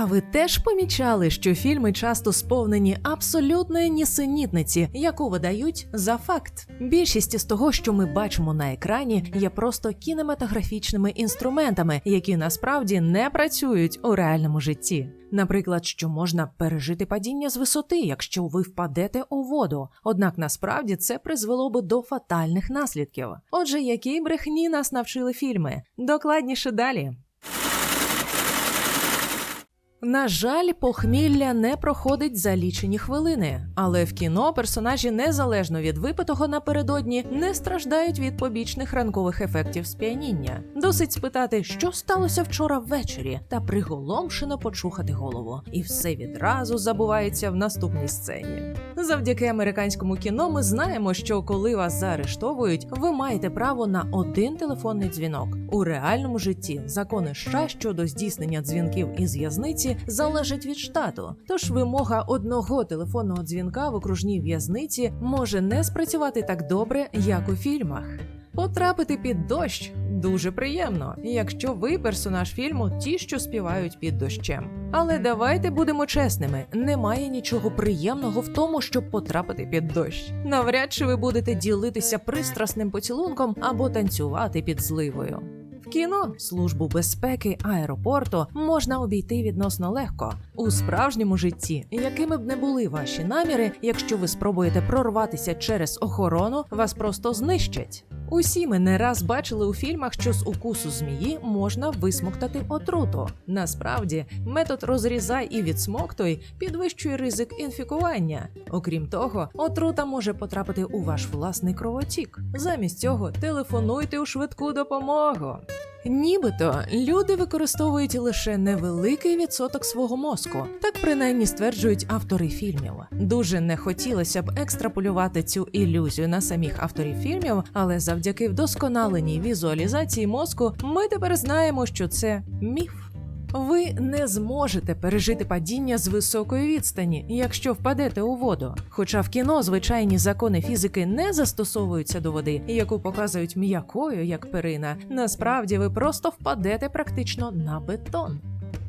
А ви теж помічали, що фільми часто сповнені абсолютної нісенітниці, яку видають за факт. Більшість із того, що ми бачимо на екрані, є просто кінематографічними інструментами, які насправді не працюють у реальному житті. Наприклад, що можна пережити падіння з висоти, якщо ви впадете у воду. Однак насправді це призвело би до фатальних наслідків. Отже, які брехні нас навчили фільми? Докладніше далі. На жаль, похмілля не проходить за лічені хвилини, але в кіно персонажі незалежно від випитого напередодні не страждають від побічних ранкових ефектів сп'яніння. Досить спитати, що сталося вчора ввечері, та приголомшено почухати голову, і все відразу забувається в наступній сцені. Завдяки американському кіно ми знаємо, що коли вас заарештовують, ви маєте право на один телефонний дзвінок. У реальному житті закони США щодо здійснення дзвінків із в'язниці залежать від штату. Тож вимога одного телефонного дзвінка в окружній в'язниці може не спрацювати так добре, як у фільмах. Потрапити під дощ дуже приємно, якщо ви персонаж фільму, ті, що співають під дощем. Але давайте будемо чесними: немає нічого приємного в тому, щоб потрапити під дощ. Навряд чи ви будете ділитися пристрасним поцілунком або танцювати під зливою. Кіно службу безпеки аеропорту можна обійти відносно легко. У справжньому житті, якими б не були ваші наміри, якщо ви спробуєте прорватися через охорону, вас просто знищать. Усі ми не раз бачили у фільмах, що з укусу змії можна висмоктати отруту. Насправді, метод розрізай і відсмоктуй підвищує ризик інфікування. Окрім того, отрута може потрапити у ваш власний кровотік. Замість цього телефонуйте у швидку допомогу. Нібито люди використовують лише невеликий відсоток свого мозку, так принаймні стверджують автори фільмів. Дуже не хотілося б екстраполювати цю ілюзію на самих авторів фільмів, але завдяки вдосконаленій візуалізації мозку ми тепер знаємо, що це міф. Ви не зможете пережити падіння з високої відстані, якщо впадете у воду. Хоча в кіно звичайні закони фізики не застосовуються до води, яку показують м'якою, як перина, насправді ви просто впадете практично на бетон.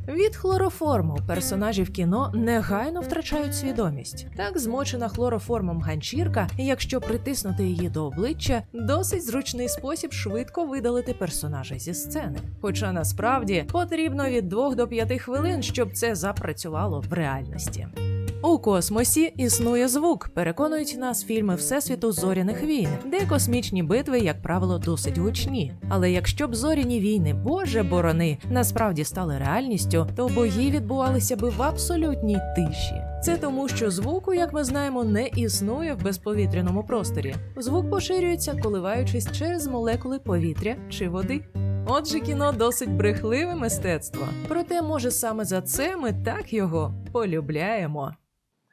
Від хлороформу персонажі в кіно негайно втрачають свідомість. Так змочена хлороформом ганчірка, якщо притиснути її до обличчя, досить зручний спосіб швидко видалити персонажа зі сцени. Хоча насправді потрібно від 2 до 5 хвилин, щоб це запрацювало в реальності. У космосі існує звук, переконують нас фільми Всесвіту зоряних війн, де космічні битви, як правило, досить гучні. Але якщо б зоряні війни, боже борони, насправді стали реальністю, то бої відбувалися би в абсолютній тиші. Це тому, що звуку, як ми знаємо, не існує в безповітряному просторі. Звук поширюється, коливаючись через молекули повітря чи води. Отже, кіно досить брехливе мистецтво. Проте, може, саме за це ми так його полюбляємо.